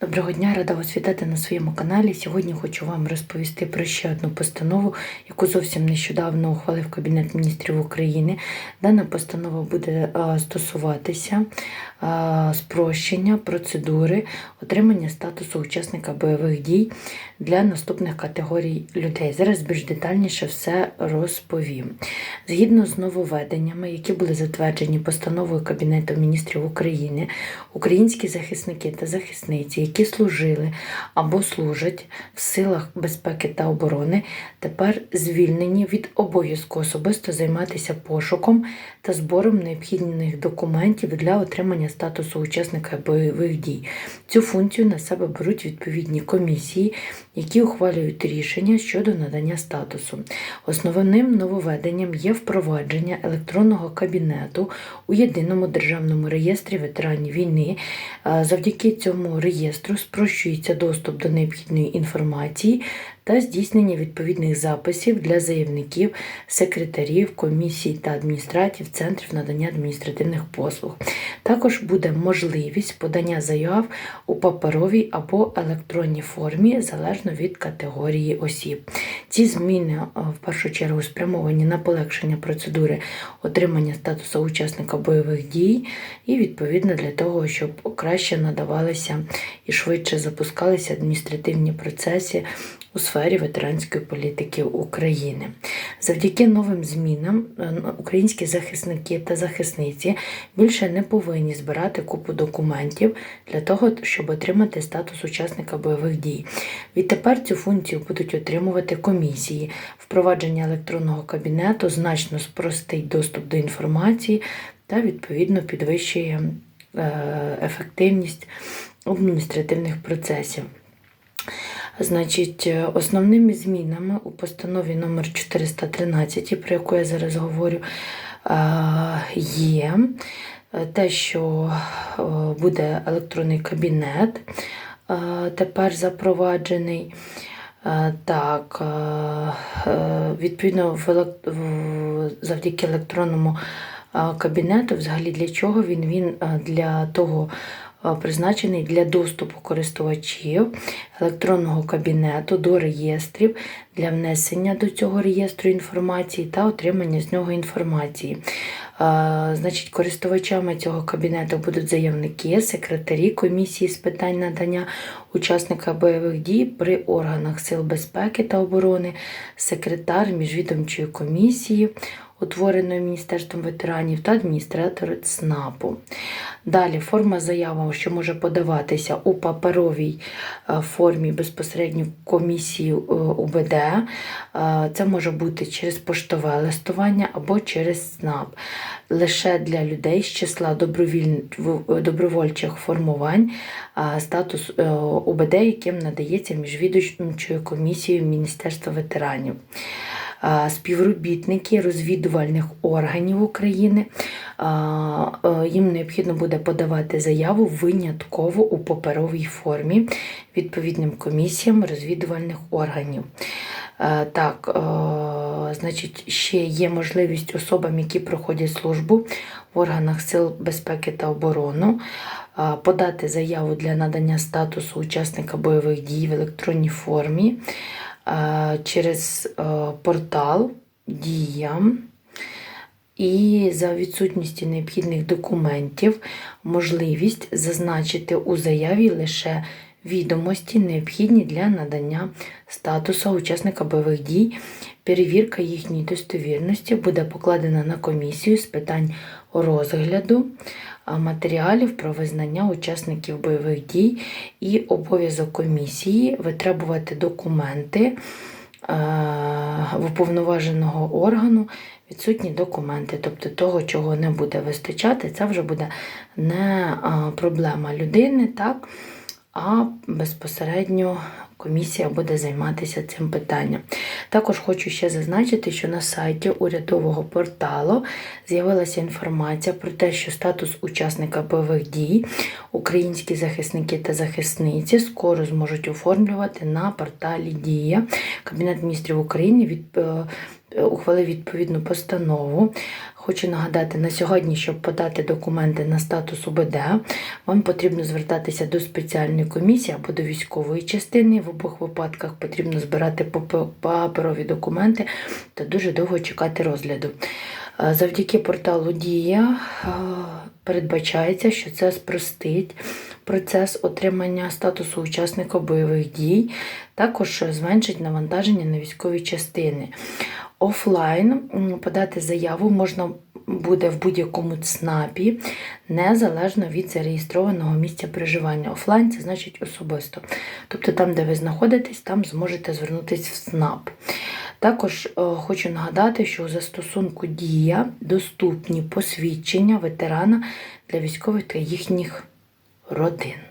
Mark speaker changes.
Speaker 1: Доброго дня, рада вас вітати на своєму каналі. Сьогодні хочу вам розповісти про ще одну постанову, яку зовсім нещодавно ухвалив Кабінет міністрів України. Дана постанова буде стосуватися спрощення процедури отримання статусу учасника бойових дій для наступних категорій людей. Зараз більш детальніше все розповім. Згідно з нововведеннями, які були затверджені постановою Кабінету міністрів України, українські захисники та захисниці, які служили або служать в силах безпеки та оборони, тепер звільнені від обов'язку особисто займатися пошуком та збором необхідних документів для отримання статусу учасника бойових дій. Цю функцію на себе беруть відповідні комісії, які ухвалюють рішення щодо надання статусу. Основним нововведенням є впровадження електронного кабінету у єдиному державному реєстрі ветеранів війни. Е, Завдяки цьому реєстру спрощується доступ до необхідної інформації та здійснення відповідних записів для заявників, секретарів, комісій та адміністратів центрів надання адміністративних послуг. Також буде можливість подання заяв у паперовій або електронній формі залежно від категорії осіб. Ці зміни е, в першу чергу спрямовані на полегшення процедури отримання статусу учасника бойових дій і відповідно для того, щоб краще надавалися і швидше запускалися адміністративні процеси у сфері ветеранської політики України. Завдяки новим змінам е, українські захисники та захисниці більше не повинні збирати купу документів для того, щоб отримати статус учасника бойових дій. Відтепер цю функцію будуть отримувати комісії. Впровадження електронного кабінету значно спростить доступ до інформації та відповідно підвищує е, ефективність адміністративних процесів. Значить, е, основними змінами у постанові номер 413, про яку я зараз говорю, е, є е, те, що буде електронний кабінет тепер запроваджений. Так, відповідно, завдяки електронному кабінету, взагалі для чого він? Він для того призначений для доступу користувачів електронного кабінету до реєстрів для внесення до цього реєстру інформації та отримання з нього інформації. Значить, користувачами цього кабінету будуть заявники, секретарі комісії з питань надання учасника бойових дій при органах сил безпеки та оборони, секретар міжвідомчої комісії, утвореної Міністерством ветеранів та адміністратори ЦНАПу. Далі форма заяви, що може подаватися у паперовій е, формі безпосередньо в комісію е, УБД. Е, це може бути через поштове листування або через СНАП. Лише для людей з числа добровольчих формувань статус УБД, яким надається міжвідомчою комісією Міністерства ветеранів співробітники розвідувальних органів України. Їм необхідно буде подавати заяву винятково у паперовій формі відповідним комісіям розвідувальних органів. Так, значить, ще є можливість особам, які проходять службу в органах Сил безпеки та оборони, подати заяву для надання статусу учасника бойових дій в електронній формі через портал Дія. І за відсутністю необхідних документів можливість зазначити у заяві лише відомості, необхідні для надання статусу учасника бойових дій. Перевірка їхньої достовірності буде покладена на комісію з питань розгляду матеріалів про визнання учасників бойових дій і обов'язок комісії витребувати документи в уповноваженого органу. Відсутні документи, тобто того, чого не буде вистачати, це вже буде не проблема людини, так, а безпосередньо комісія буде займатися цим питанням. Також хочу ще зазначити, що на сайті урядового порталу з'явилася інформація про те, що статус учасника бойових дій українські захисники та захисниці скоро зможуть оформлювати на порталі Дія. Кабінет міністрів України від е, ухвалив відповідну постанову. Хочу нагадати, на сьогодні, щоб подати документи на статус УБД, вам потрібно звертатися до спеціальної комісії або до військової частини. В обох випадках потрібно збирати паперові документи та дуже довго чекати розгляду. Е, Завдяки порталу Дія е, передбачається, що це спростить процес отримання статусу учасника бойових дій, також зменшить навантаження на військові частини. Офлайн подати заяву можна буде в будь-якому ЦНАПі, незалежно від зареєстрованого місця проживання. Офлайн це значить особисто. Тобто там, де ви знаходитесь, там зможете звернутися в ЦНАП. Також е, хочу нагадати, що у застосунку Дія доступні посвідчення ветерана для військових та їхніх родин.